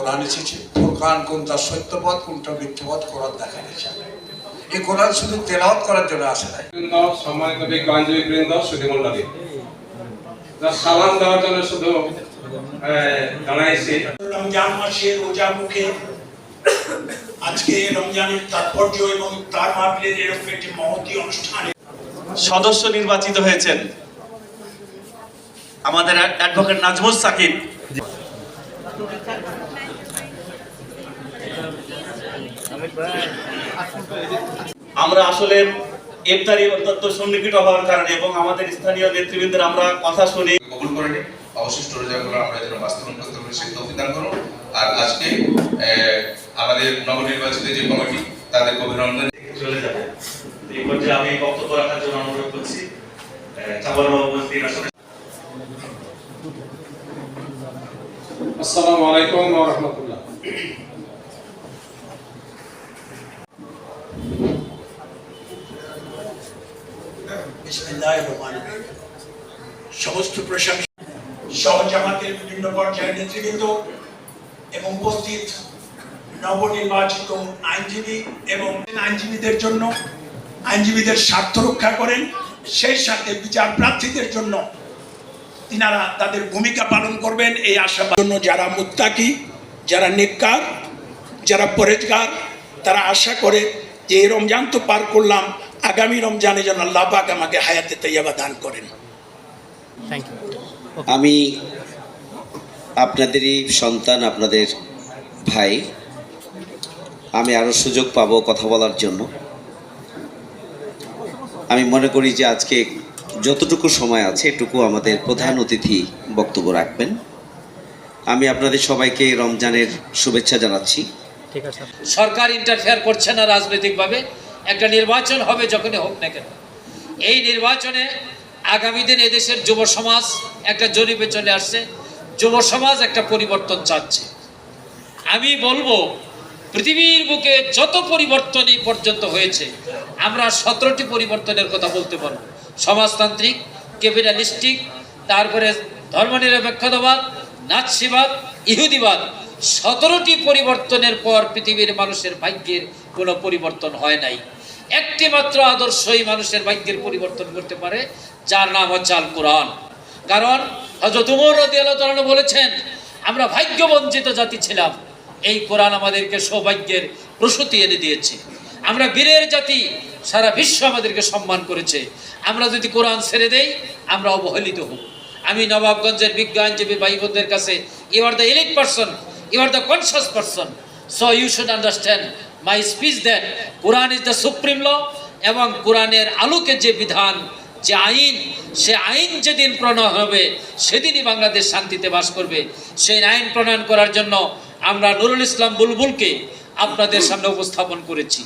কোরআন এসেছে। ফোরকান কোনটা সত্যপথ কোনটা মিথ্যপথ কোরআন দেখা গেছে। এই কোরআন শুধু তেলাওয়াত করার জন্য আসে নাই। সম্মানিত বিজ্ঞ আইনজীবী বৃন্দ সালাম দেওয়ার জন্য শুধু জানাইছি। রমজান মাসের রোজা মুখে আজকে রমজানের তাৎপর্য এবং তার মাহফিলের এরকম একটি মহতি অনুষ্ঠানে। সদস্য নির্বাচিত হয়েছেন। আমাদের অ্যাডভোকেট নাজমুল সাকিব। আমরা আসলে ইফতারি অত্যন্ত সন্নিকট হওয়ার কারণে এবং আমাদের স্থানীয় নেতৃবৃন্দের আমরা কথা শুনি কবুল করে নিই। অবশিষ্ট রোজাগুলো আমরা যেন বাস্তবায়ন করতে পারি সেই তৌফিক দান করুন। আর আজকে আমাদের নবনির্বাচিত যে কমিটি তাদের অভিনন্দন। চলে যাবে। এই পর্যায়ে আমি বক্তব্য রাখার জন্য অনুরোধ করছি আসসালামু আলাইকুম ওয়া রাহমাতুল্লাহ। সমস্ত প্রশংসা সহজামাতের বিভিন্ন পর্যায়ের নেতৃবৃন্দ এবং উপস্থিত নবনির্বাচিত আইনজীবী এবং আইনজীবীদের জন্য, আইনজীবীদের স্বার্থ রক্ষা করেন, সেই সাথে বিচার প্রার্থীদের জন্য তিনারা তাদের ভূমিকা পালন করবেন। এই আশা জন্য যারা মুত্তাকি, যারা নেককার, যারা পরেজগার, তারা আশা করে যে রমজান তো পার করলাম আগামী রমজানে যেন আল্লাহ পাক আমাকে হায়াতে তৈয়াবা দান করেন। আমি আপনাদেরই সন্তান আপনাদের ভাই আমি আরও সুযোগ পাবো কথা বলার জন্য। আমি মনে করি যে আজকে যতটুকু সময় আছে এটুকু আমাদের প্রধান অতিথি বক্তব্য রাখবেন। আমি আপনাদের সবাইকে রমজানের শুভেচ্ছা জানাচ্ছি। সরকার ইন্টারফেয়ার করছে না রাজনৈতিকভাবে? একটা নির্বাচন হবে যখনই হোক না কেন। এই নির্বাচনে আগামী দিন এদেশের যুব সমাজ একটা জরিপে চলে আসছে। যুব সমাজ একটা পরিবর্তন চাচ্ছে। আমি বলব, পৃথিবীর বুকে যত পরিবর্তন এই পর্যন্ত হয়েছে, আমরা সতেরোটি পরিবর্তনের কথা বলতে পারব। সমাজতান্ত্রিক, ক্যাপিটালিস্টিক, তারপরে ধর্মনিরপেক্ষতাবাদ, নাৎসিবাদ, ইহুদিবাদ, সতেরোটি পরিবর্তনের পর পৃথিবীর মানুষের ভাগ্যের কোনো পরিবর্তন হয় নাই। একটি মাত্র আদর্শই মানুষের ভাগ্যের পরিবর্তন করতে পারে, যার নাম হচ্ছে আল কোরআন কারণ হজরত উমর রাদিয়াল্লাহু বলেছেন, আমরা ভাগ্যবঞ্চিত জাতি ছিলাম। এই কোরআন আমাদেরকে সৌভাগ্যের প্রসূতি এনে দিয়েছে। আমরা বীরের জাতি, সারা বিশ্ব আমাদেরকে সম্মান করেছে। আমরা যদি কোরআন ছেড়ে দেই, আমরা অবহেলিত হব। আমি নবাবগঞ্জের বিজ্ঞ আইনজীবী ভাই বোনদের কাছে you are the elite person you are the conscious person so you should understand my speech that Quran is the supreme law এবং কোরআনের আলোকে যে বিধান, যে আইন, সে আইন যেদিন প্রণয় হবে, সেদিনই বাংলাদেশ শান্তিতে বাস করবে। সেই আইন প্রণয়ন করার জন্য আমরা নুরুল ইসলাম বুলবুলকে আপনাদের সামনে উপস্থাপন করেছি।